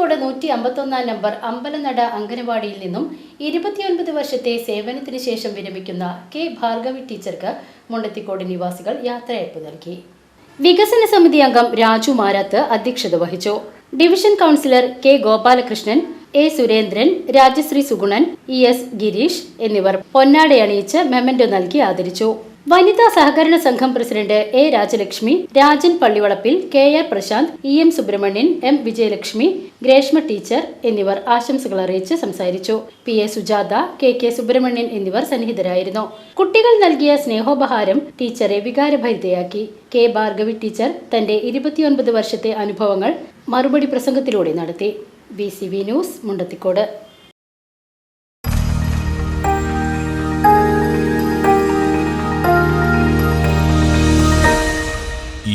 Mundathikode നൂറ്റി അമ്പത്തൊന്നാം number അമ്പലനട അംഗനവാടിയിൽ നിന്നും ഇരുപത്തിയൊൻപത് വർഷത്തെ സേവനത്തിന് ശേഷം വിരമിക്കുന്ന കെ ഭാർഗവി ടീച്ചർക്ക് മുണ്ടത്തിക്കോട് നിവാസികൾ യാത്രയയപ്പ് നൽകി. വികസന സമിതി അംഗം രാജു മാരാത്ത് അധ്യക്ഷത വഹിച്ചു. Division councillor K Gopalakrishnan A Surendran Rajasree Sugunan E S Girish എന്നിവർ പൊന്നാടയണിയിച്ച് മെമന്റോ നൽകി ആദരിച്ചു. വനിതാ സഹകരണ സംഘം president A Rajalakshmi Rajan Pallivalappil K R Prashanth E M Subramanian M Vijayalakshmi Greshma teacher എന്നിവർ ആശംസകൾ അറിയിച്ച് സംസാരിച്ചു. P A Sujatha K K Subramanian എന്നിവർ സന്നിഹിതരായിരുന്നു. കുട്ടികൾ നൽകിയ സ്നേഹോപഹാരം ടീച്ചറെ വികാരഭരിതയാക്കി. കെ ഭാർഗവി ടീച്ചർ തന്റെ ഇരുപത്തിയൊൻപത് വർഷത്തെ അനുഭവങ്ങൾ മറുപടി പ്രസംഗത്തിലൂടെ നടത്തി. B C V news Mundathikode.